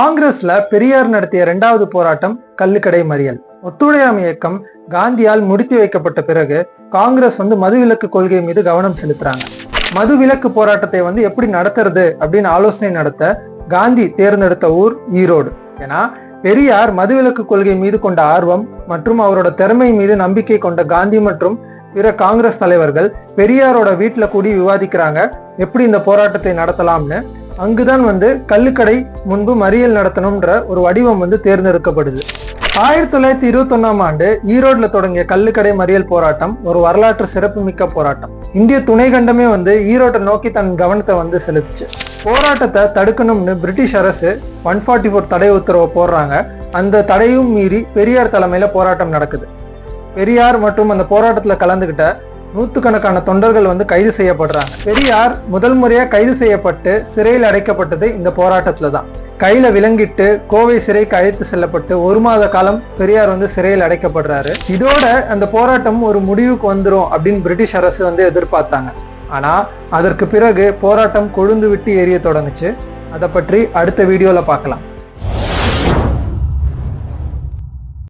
காங்கிரஸ்ல பெரியார் நடத்திய இரண்டாவது போராட்டம் கள்ளுக்கடை மறியல். ஒத்துழையாமை இயக்கம் காந்தியால் முடித்து வைக்கப்பட்ட பிறகு காங்கிரஸ் வந்து மதுவிலக்கு கொள்கை மீது கவனம் செலுத்துறாங்க. மதுவிலக்கு போராட்டத்தை வந்து எப்படி நடத்துறது அப்படின்னு ஆலோசனை நடத்த காந்தி தேர்ந்தெடுத்த ஊர் ஈரோடு. ஏன்னா பெரியார் மதுவிலக்கு கொள்கை மீது கொண்ட ஆர்வம் மற்றும் அவரோட திறமை மீது நம்பிக்கை கொண்ட காந்தி மற்றும் பிற காங்கிரஸ் தலைவர்கள் பெரியாரோட வீட்டுல கூடி விவாதிக்கிறாங்க எப்படி இந்த போராட்டத்தை நடத்தலாம்னு அங்குதான் வந்து கல்லுக்கடை முன்பு மறியல் நடத்தணும்ன்ற ஒரு வடிவம் வந்து தேர்ந்தெடுக்கப்படுது. ஆயிரத்தி தொள்ளாயிரத்தி இருபத்தி ஒன்னாம் ஆண்டு ஈரோடில் தொடங்கிய கல்லுக்கடை மறியல் போராட்டம் ஒரு வரலாற்று சிறப்புமிக்க போராட்டம். இந்திய துணை கண்டமே வந்து ஈரோட்டை நோக்கி தன் கவனத்தை வந்து செலுத்துச்சு. போராட்டத்தை தடுக்கணும்னு பிரிட்டிஷ் அரசு ஒன் ஃபார்ட்டி ஃபோர் தடை உத்தரவை போடுறாங்க. அந்த தடையும் மீறி பெரியார் தலைமையில் போராட்டம் நடக்குது. பெரியார் மற்றும் அந்த போராட்டத்தில் கலந்துக்கிட்ட நூற்றுக்கணக்கான தொண்டர்கள் வந்து கைது செய்யப்படுறாங்க. பெரியார் முதல் முறையாக கைது செய்யப்பட்டு சிறையில் அடைக்கப்பட்டது இந்த போராட்டத்தில் தான் கையில் விலங்கிட்டு கோவை சிறைக்கு அழைத்து செல்லப்பட்டு ஒரு மாத காலம் பெரியார் வந்து சிறையில் அடைக்கப்படுறாரு. இதோட அந்த போராட்டம் ஒரு முடிவுக்கு வந்துடும் அப்படின்னு பிரிட்டிஷ் அரசு வந்து எதிர்பார்த்தாங்க. ஆனால் அதற்கு பிறகு போராட்டம் கொழுந்து விட்டு எரிய தொடங்குச்சு. அதை பற்றி அடுத்த வீடியோவில் பார்க்கலாம்.